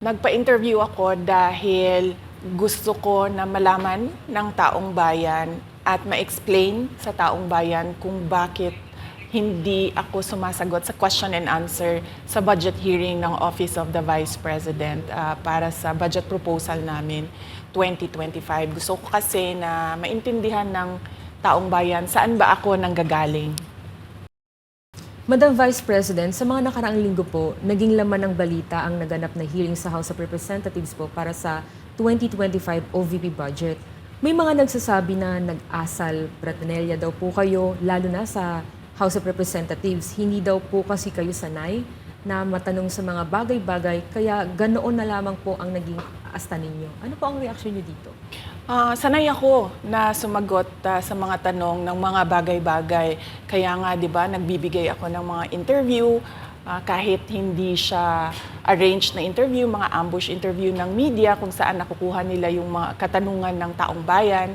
Nagpa-interview ako dahil gusto ko na malaman ng taong bayan at ma-explain sa taong bayan kung bakit hindi ako sumasagot sa question and answer sa budget hearing ng Office of the Vice President ah, para sa budget proposal namin 2025. Gusto ko kasi na maintindihan ng taong bayan saan ba ako nanggagaling. Madam Vice President, sa mga nakaraang linggo po, naging laman ng balita ang naganap na hearing sa House of Representatives po para sa 2025 OVP budget. May mga nagsasabi na nag-asal Bratanelya daw po kayo, lalo na sa House of Representatives. Hindi daw po kasi kayo sanay na matanong sa mga bagay-bagay, kaya ganoon na lamang po ang naging asta ninyo. Ano po ang reaksyon niyo dito? Ah, sanay ako na sumagot ah, sa mga tanong ng mga bagay-bagay. Kaya nga, 'di ba, nagbibigay ako ng mga interview ah, kahit hindi siya arranged na interview, mga ambush interview ng media kung saan nakukuha nila yung mga katanungan ng taong bayan.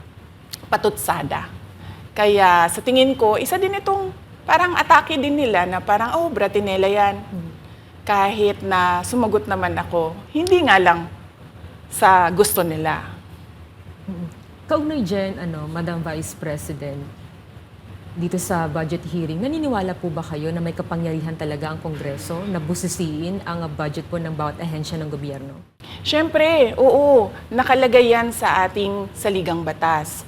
patutsada. Kaya sa tingin ko, isa din itong parang atake din nila na parang, oh, bratinela yan. Kahit na sumagot naman ako, hindi nga lang sa gusto nila. Kaugnay dyan, ano, Madam Vice President, dito sa budget hearing, naniniwala po ba kayo na may kapangyarihan talaga ang Kongreso na busisiin ang budget po ng bawat ahensya ng gobyerno? Siyempre, oo, nakalagay yan sa ating saligang batas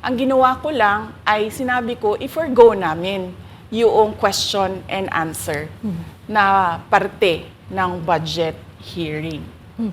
Ang ginawa ko lang ay sinabi ko, i-forgo namin yung question and answer na parte ng budget hearing. Hmm.